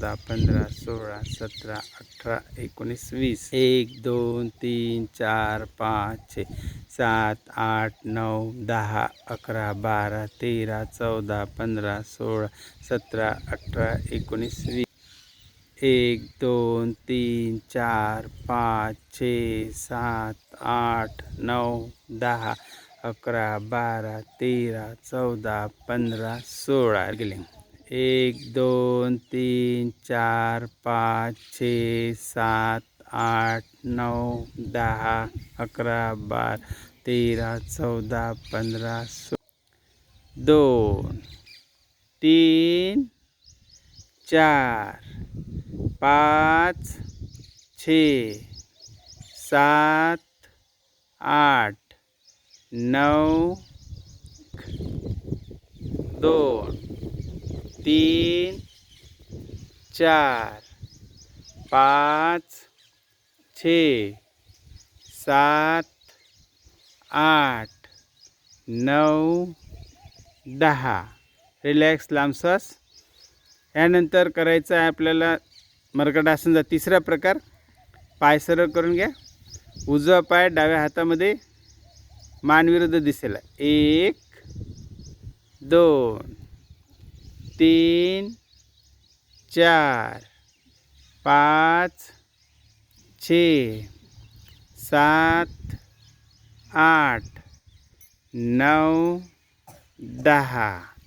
दहा पंधरा सोळा सतरा अठरा एकोणीस वीस. एक दोन तीन चार पाच छे सात आठ नऊ दहा अकरा बारा तेरा चौदा पंधरा सोळा सतरा अठरा एकोणीस वीस. एक दोन तीन चार पाच छे सात आठ नऊ दहा अकरा बारा तेरा चौदा पंधरा सोळा. गेले. एक दोन तीन चार पाच छे सात आठ नऊ दहा अकरा बारा तेरा चौदा पंधरा सो दोन तीन चार पाच छे सात आठ नऊ दोन. तीन चार पाच छे सात आठ नऊ दहा. रिलॅक्स लांब यानंतर करायचं आहे आपल्याला मरकट तिसरा प्रकार. पाय सरळ करून घ्या. उजवा पाय डाव्या हातामध्ये मानविरुद्ध दिसेल एक दोन तीन चार पाच छे सात आठ नऊ दहा.